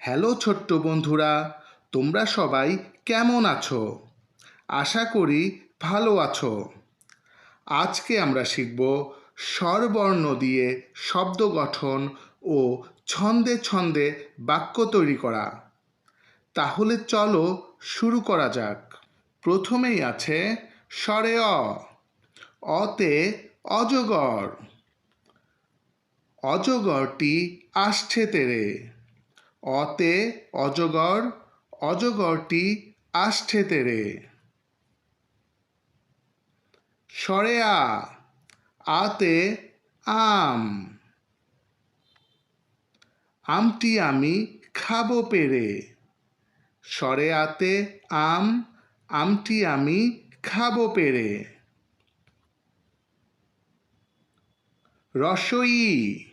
Hello ছোট্ট বন্ধুরা, তোমরা সবাই কেমন আছো? আশা করি ভালো আছো। আজকে আমরা শিখব স্বরবর্ণ দিয়ে শব্দ গঠন ও ছন্দে ছন্দে বাক্য তৈরি করা। তাহলে চলো শুরু করা যাক। প্রথমেই আছে স্বরে অ, অতে অজগর। অজগরটি আসছে তেরে। অতে অজগর, অজগরটি আসছে তেরে। স্বরে আ, আতে আম। আমটি আমি খাব পেরে। স্বরে আতে আম, আমটি আমি খাব পেরে। রসই,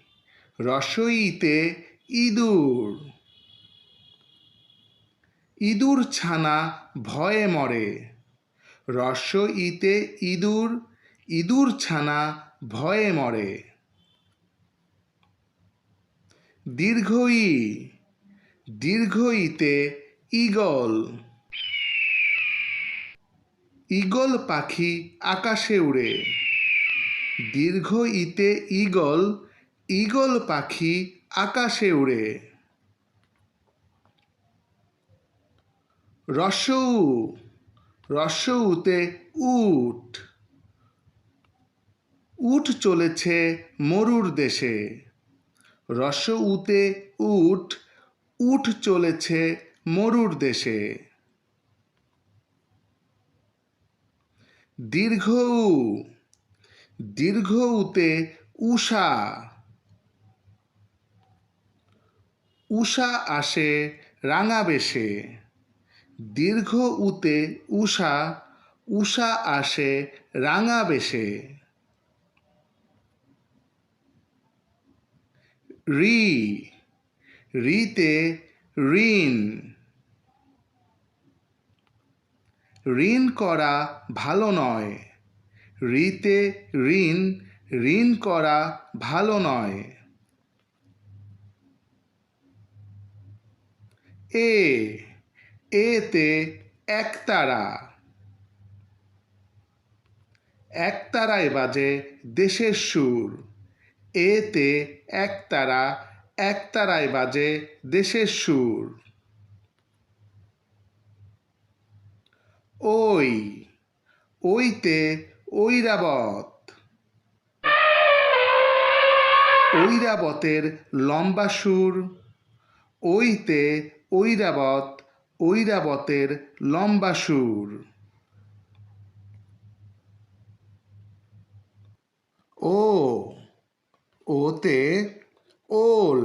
রসইতে ইঁদুর। ইঁদুর ছানা ভয়ে মরে। রস্য ইতে ইঁদুর ইঁদুর ছানা ভয়ে মরে। দীর্ঘ ই, দীর্ঘ ইতে ঈগল। ঈগল পাখি আকাশে উড়ে। দীর্ঘ ইতে ঈগল ঈগল পাখি আকাশে উড়ে। রসৌ, রসৌতে উট। উট চলেছে মরুর দেশে। রস উতে উট উট চলেছে মরুর দেশে। দীর্ঘ দীর্ঘ উতে উষা। উষা আসে রাঙা বেশে দীর্ঘ উতে উষা উষা আসে রাঙা বেশে। রি, রিতে ঋণ। ঋণ করা ভালো নয়। রিতে ঋণ ঋণ করা ভালো নয়। এ এতে একতারা একতারায় বাজে দেশের সুর। এতে একতারা একতারায় বাজে দেশের সুর। ওই, ওইতে ঐরাবত। ঐরাবতের লম্বা সুর। ওইতে ঐরাবত ঐরাবতের লম্বা সুর। ও, ওতে ওল।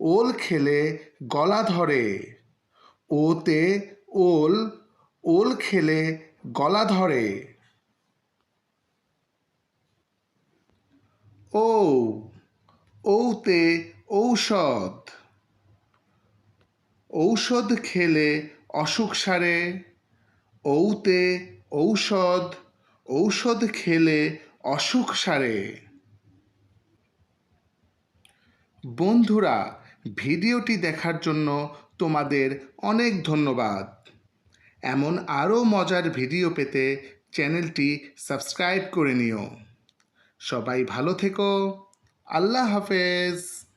ওল খেলে গলা ধরে, ওতে ওল ওল খেলে গলা ধরে। ও ঔতে ঔষধ। ঔষধ খেলে অসুখ সারে, ঔতে ঔষধ ঔষধ খেলে অসুখ সারে। বন্ধুরা, ভিডিওটি দেখার জন্য তোমাদের অনেক ধন্যবাদ। এমন আরও মজার ভিডিও পেতে চ্যানেলটি সাবস্ক্রাইব করে নিও। সবাই ভালো থেকো। আল্লাহ হাফেজ।